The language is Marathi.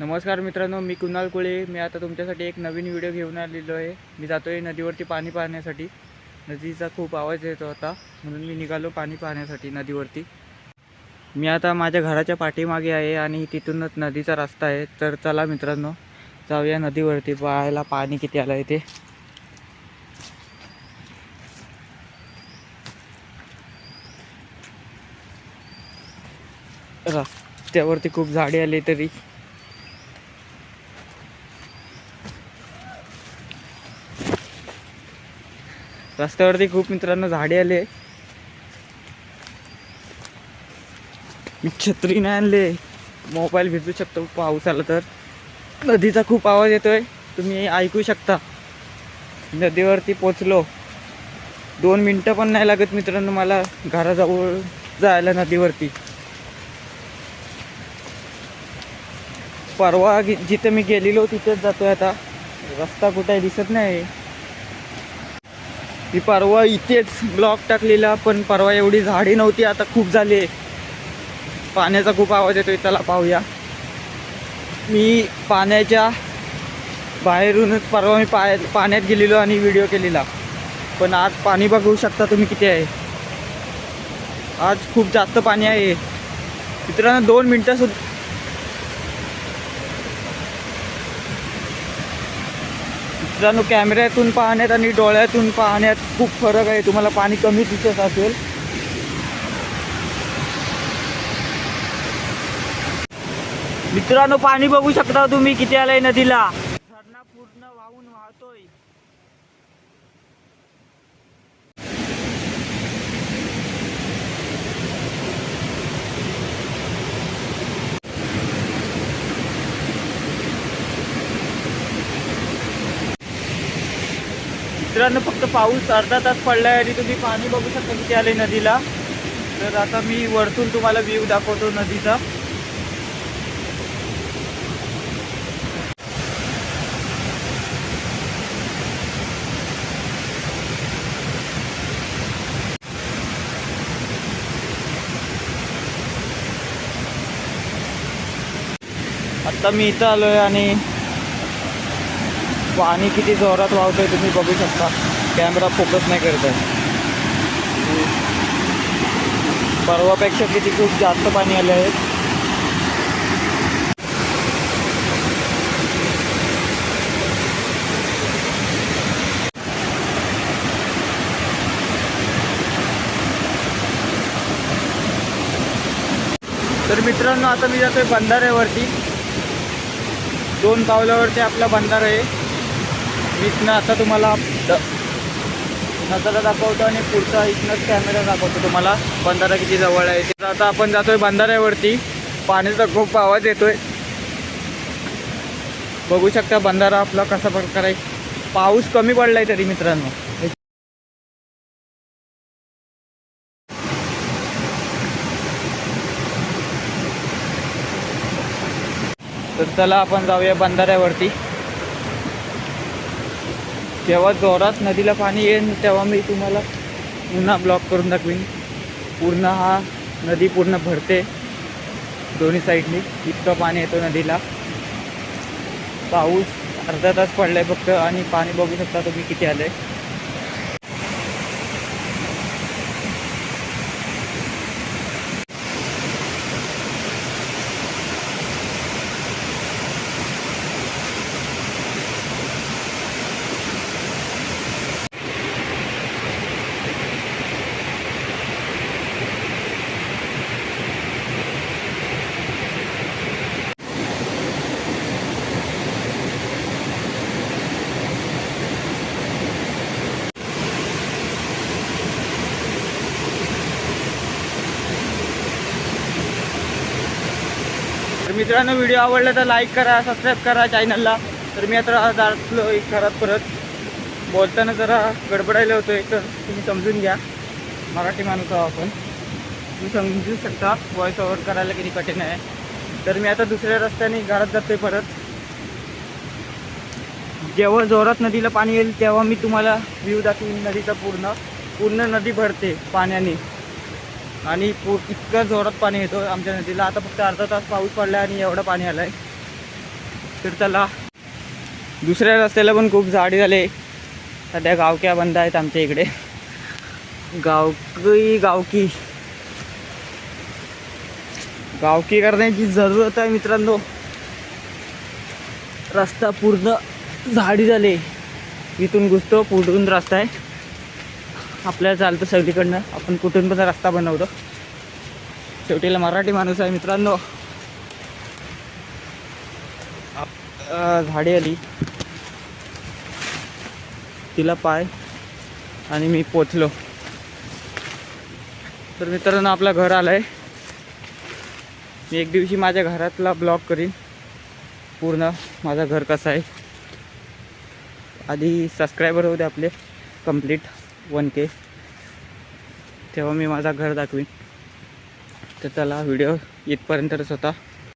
नमस्कार मित्रांनो मी कुणाल कोळे. मी आता तुमच्यासाठी एक नवीन व्हिडिओ घेऊन आलेलो आहे. मी जातो आहे नदीवरती पाणी पाहण्यासाठी. नदीचा खूप आवाज येतो होता म्हणून मी निघालो पाणी पाहण्यासाठी नदीवरती. मी आता माझ्या घराच्या पाठीमागे आहे आणि तिथूनच नदीचा रस्ता आहे. तर चला मित्रांनो जाऊया नदीवरती पाहायला. पाणी किती आलं आहे ते. रस्त्यावरती खूप झाडे आली तरी. रस्त्यावरती खूप मित्रांनो झाडे आले. मी छत्री नाही आणले. मोबाईल भिजू शकतो पाऊस आला तर. नदीचा खूप आवाज येतोय. तुम्ही ऐकू शकता. नदीवरती पोचलो. दोन मिनटं पण नाही लागत मित्रांनो मला घराजवळ जायला नदीवरती. परवा gi- जिथे मी गेलेलो तिथेच जातोय आता. रस्ता कुठे दिसत नाही. मी परवा इथेच ब्लॉक टाकलेला पण परवा एवढी झाडी नव्हती आता खूप झाली पाण्याचा खूप आवाज येतो त्याला पाहूया. मी पाण्याच्या बाहेरूनच परवा मी पाय पाण्यात गेलेलो आणि व्हिडिओ केलेला. पण आज पाणी बघू शकता तुम्ही किती आहे. आज खूप जास्त पाणी आहे. मित्रांनो दोन मिनटं मित्रांनो कॅमेऱ्यातून पाहण्यात आणि डोळ्यातून पाहण्यात खूप फरक आहे. तुम्हाला पाणी कमी दिसत असेल. मित्रांनो पाणी बघू शकता तुम्ही किती आलंय नदीला. मित्रांनो फक्त पाऊस अर्धा तास पडलाय आणि तुम्ही पाणी बघू शकता किती आले नदीला. तर आता मी वरतून तुम्हाला व्ह्यू दाखवतो नदीचा. आता मी इथं आलोय आणि पाणी किती जोरात आहे तुम्ही बघू शकता. कॅमेरा फोकस नाही करत आहे परवापेक्षा किती खूप जास्त पाणी आले आहे. तर मित्रांनो आता मी जातोय बंधाऱ्यावरती दोन पावलावरती आपला बंधारा आहे. मी इथनं आता तुम्हाला द- नजारा दाखवतो आणि पुढचा इथनंच कॅमेरा दाखवतो तुम्हाला. बंधारा किती जवळ आहे. तर आता आपण जातोय बंधाऱ्यावरती. पाण्याचा खूप आवाज येतोय. बघू शकता बंधारा आपला कसा प्रकार आहे. पाऊस कमी पडलाय तरी मित्रांनो. तर चला आपण जाऊया बंधाऱ्यावरती. जेव्हा जोरात नदीला पाणी येईल तेव्हा मी तुम्हाला पुन्हा ब्लॉक करून दाखवीन. पूर्ण हा नदी पूर्ण भरते दोन्ही साईडनी इतकं पाणी येतो नदीला. पाऊस अर्धा तास पडला आहे फक्त आणि पाणी बघू शकता तुम्ही किती आलं आहे मित्रांनो व्हिडिओ आवडला तर लाईक करा सबस्क्राईब करा चॅनलला तर मी आता जातलो घरात परत. बोलताना जरा गडबडायला होतो एक तर. तुम्ही समजून घ्या. मराठी माणूस आहो आपण. तुम्ही समजू शकता. व्हॉइस ओव्हर करायला किती कठीण आहे. तर मी आता दुसऱ्या रस्त्याने घरात जातोय परत. जेव्हा जोरात नदीला पाणी येईल तेव्हा मी तुम्हाला व्ह्यू दाखवीन. नदीचा पूर्ण पूर्ण नदी भरते पाण्याने. आणि पू इतकं जोरात पाणी येतो आमच्या नदीला. आता फक्त अर्धा तास पाऊस पडला आणि एवढं पाणी आलं आहे तर त्याला दुसऱ्या रस्त्याला पण खूप झाडी झाले. सध्या गावक्या बंद आहेत आमच्या इकडे. गावकी गावकी. गावकी करण्याची जरूरत आहे मित्रांनो. रस्ता पूर्ण झाडी झाले. इथून घुसतो पुढून रस्ता आहे. आपल्याला चालतं सगळीकडनं. आपण कुठून पण रस्ता बनवतो. शेवटीला मराठी माणूस आहे मित्रांनो. आप- आली. तिला पाय आणि मी पोचलो. तर मित्रांनो आपलं घर आलं आहे मी एक दिवशी माझ्या घरातला ब्लॉग करीन. पूर्ण माझं घर कसं आहे. आधी सबस्क्रायबर होते आपले कंप्लीट वन के तेव्हा मी माझा घर दाखवीन. तर त्याला व्हिडिओ इथपर्यंतच होता.